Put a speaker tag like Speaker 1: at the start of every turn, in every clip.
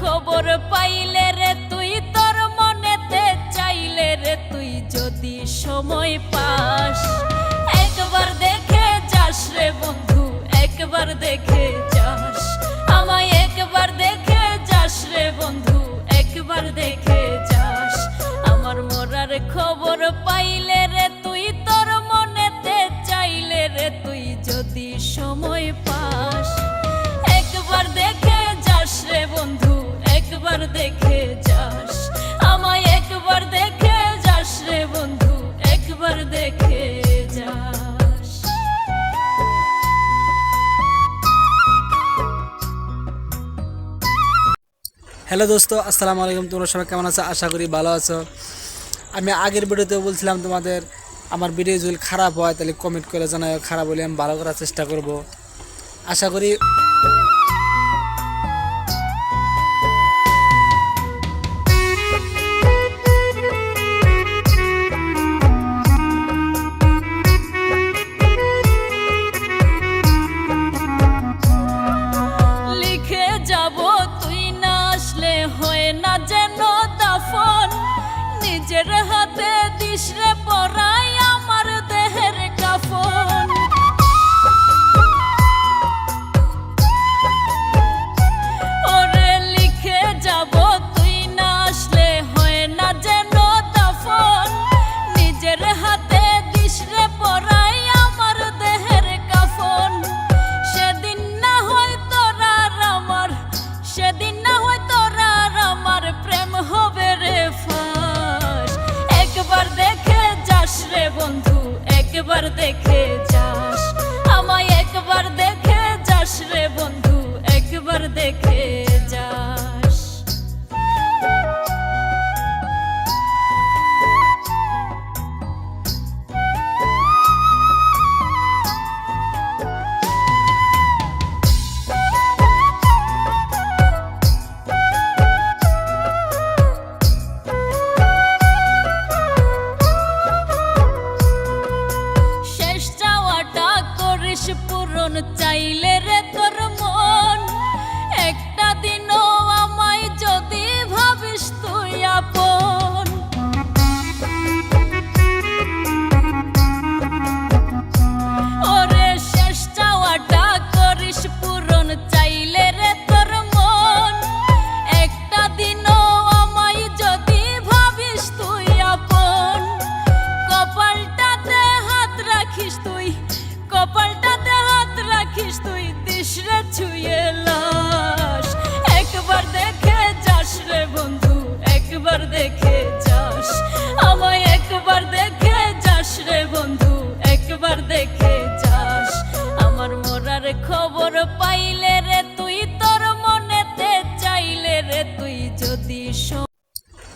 Speaker 1: খবর পাইলে দেখে যাস, আমায় একবার দেখে যাস রে বন্ধু, একবার দেখে
Speaker 2: হ্যালো দোস্ত, আসসালামু আলাইকুম, তোমরা সবাই কেমন আছো? আশা করি ভালো আছো। আমি আগের ভিডিওতে বলছিলাম তোমাদের আমার ভিডিও যদি খারাপ হয়, তাহলে কমেন্ট করে জানাই খারাপ হলে আমি ভালো করার চেষ্টা করব। আশা করি
Speaker 1: Krishna একবার দেখে যা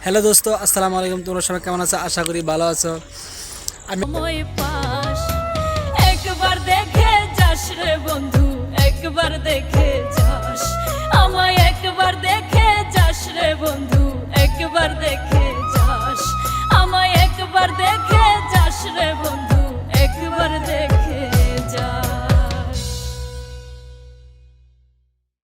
Speaker 2: হ্যালো দোস্ত, আসসালামু আলাইকুম। তোমরা সবাই কেমন আছো? আশা করি ভালো আছো। আমি
Speaker 1: একবার দেখে যাস রে বন্ধু, একবার দেখে